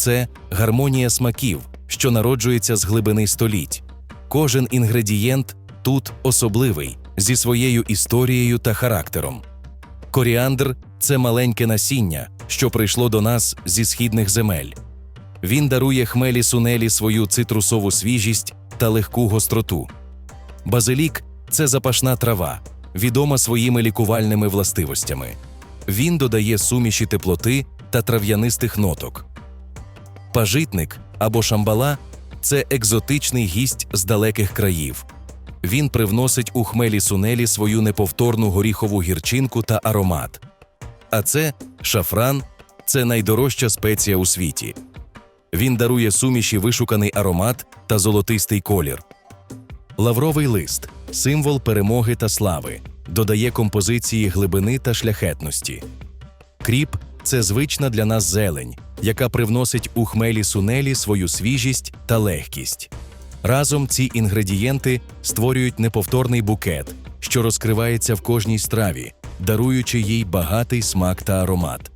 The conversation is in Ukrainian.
це гармонія смаків, що народжується з глибини століть. Кожен інгредієнт тут особливий, зі своєю історією та характером. Коріандр це маленьке насіння, що прийшло до нас зі східних земель. Він дарує хмелі сунелі свою цитрусову свіжість та легку гостроту. Базилік це запашна трава, відома своїми лікувальними властивостями. Він додає суміші теплоти та трав'янистих ноток. Пажитник або шамбала це екзотичний гість з далеких країв. Він привносить у хмелі сунелі свою неповторну горіхову гірчинку та аромат. А це шафран це найдорожча спеція у світі. Він дарує суміші вишуканий аромат та золотистий колір. Лавровий лист символ перемоги та слави, додає композиції глибини та шляхетності. Кріп це звична для нас зелень, яка привносить у хмелі сунелі свою свіжість та легкість. Разом ці інгредієнти створюють неповторний букет, що розкривається в кожній страві, даруючи їй багатий смак та аромат.